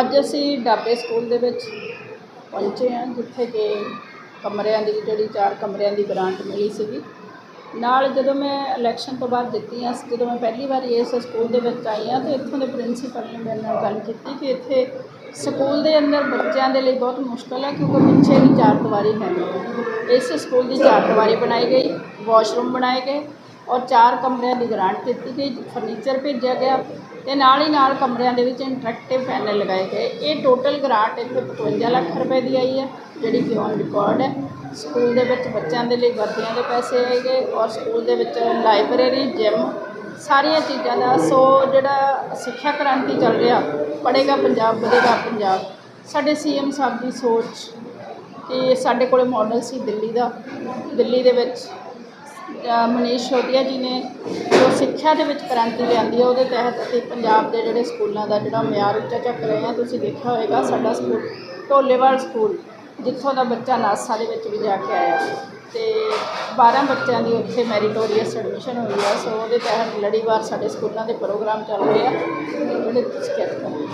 ਅੱਜ ਅਸੀਂ ਡਾਬੇ ਸਕੂਲ ਦੇ ਵਿੱਚ ਪਹੁੰਚੇ ਹਾਂ, ਜਿੱਥੇ ਕਿ ਕਮਰਿਆਂ ਦੀ ਜਿਹੜੀ ਚਾਰ ਕਮਰਿਆਂ ਦੀ ਗ੍ਰਾਂਟ ਮਿਲੀ ਸੀਗੀ। ਨਾਲ ਜਦੋਂ ਮੈਂ ਇਲੈਕਸ਼ਨ ਤੋਂ ਬਾਅਦ ਦਿੱਤੀ ਆ, ਜਦੋਂ ਮੈਂ ਪਹਿਲੀ ਵਾਰ ਇਸ ਸਕੂਲ ਦੇ ਵਿੱਚ ਆਈ ਹਾਂ, ਤੇ ਇੱਥੋਂ ਦੇ ਪ੍ਰਿੰਸੀਪਲ ਨੇ ਮੇਰੇ ਨਾਲ ਗੱਲ ਕੀਤੀ ਕਿ ਇੱਥੇ ਸਕੂਲ ਦੇ ਅੰਦਰ ਬੱਚਿਆਂ ਦੇ ਲਈ ਬਹੁਤ ਮੁਸ਼ਕਲ ਹੈ ਕਿਉਂਕਿ ਪਿੱਛੇ ਵੀ ਚਾਰ ਦੀਵਾਰੀ ਹੈ। ਇਸ ਸਕੂਲ ਦੀ ਚਾਰ ਦੀਵਾਰੀ ਬਣਾਈ ਗਈ ਵਾਸ਼ਰੂਮ ਬਣਾਏ ਗਏ ਔਰ ਚਾਰ ਕਮਰਿਆਂ ਦੀ ਗ੍ਰਾਂਟ ਦਿੱਤੀ ਗਈ, ਫਰਨੀਚਰ ਭੇਜਿਆ ਗਿਆ ਤੇ ਨਾਲ ਹੀ ਨਾਲ ਕਮਰਿਆਂ ਦੇ ਵਿੱਚ ਇੰਟਰੈਕਟਿਵ ਪੈਨਲ ਲਗਾਏ ਗਏ। ਇਹ ਟੋਟਲ ਗ੍ਰਾਂਟ ਇੱਥੇ 55 ਲੱਖ ਰੁਪਏ ਦੀ ਆਈ ਹੈ, ਜਿਹੜੀ ਕਿ ਔਨ ਰਿਕਾਰਡ ਹੈ। ਸਕੂਲ ਦੇ ਵਿੱਚ ਬੱਚਿਆਂ ਦੇ ਲਈ ਵਰਦੀਆਂ ਦੇ ਪੈਸੇ ਆਏ ਗਏ ਔਰ ਸਕੂਲ ਦੇ ਵਿੱਚ ਲਾਇਬ੍ਰੇਰੀ ਜਿਮ ਸਾਰੀਆਂ ਚੀਜ਼ਾਂ ਦਾ ਸੋ ਜਿਹੜਾ ਸਿੱਖਿਆ ਕ੍ਰਾਂਤੀ ਚੱਲ ਰਿਹਾ, ਪੜ੍ਹੇਗਾ ਪੰਜਾਬ, ਵਧੇਗਾ ਪੰਜਾਬ। ਸਾਡੇ ਸੀਐਮ ਸਾਹਿਬ ਦੀ ਸੋਚ ਕਿ ਸਾਡੇ ਕੋਲੇ ਮਾਡਲ ਸੀ ਦਿੱਲੀ ਦਾ। ਦਿੱਲੀ ਦੇ ਵਿੱਚ ਮਨੀਸ਼ ਸ਼ੋਦੀਆ ਜੀ ਨੇ ਜੋ ਸਿੱਖਿਆ ਦੇ ਵਿੱਚ ਕ੍ਰਾਂਤੀ ਲਿਆਂਦੀ ਹੈ, ਉਹਦੇ ਤਹਿਤ ਅਸੀਂ ਪੰਜਾਬ ਦੇ ਜਿਹੜੇ ਸਕੂਲਾਂ ਦਾ ਜਿਹੜਾ ਮਿਆਰ ਉੱਚਾ ਚੱਕ ਰਹੇ ਹਾਂ। ਤੁਸੀਂ ਦੇਖਿਆ ਹੋਵੇਗਾ ਸਾਡਾ ਸਕੂਲ ਢੋਲੇਵਾਲ ਸਕੂਲ, ਜਿੱਥੋਂ ਦਾ ਬੱਚਾ ਨਾਸਾ ਦੇ ਵਿੱਚ ਵੀ ਜਾ ਕੇ ਆਇਆ। ਤੇ 12 ਬੱਚਿਆਂ ਦੀ ਉੱਥੇ ਮੈਰੀਟੋਰੀਅਸ ਐਡਮਿਸ਼ਨ ਹੋਈ ਆ, ਸੋ ਉਹਦੇ ਤਹਿਤ ਲੜੀਵਾਰ ਸਾਡੇ ਸਕੂਲਾਂ ਦੇ ਪ੍ਰੋਗਰਾਮ ਚੱਲ ਰਹੇ ਆ। ਜਿਹੜੇ ਤੁਸੀਂ ਕਹਿ ਸਕਦੇ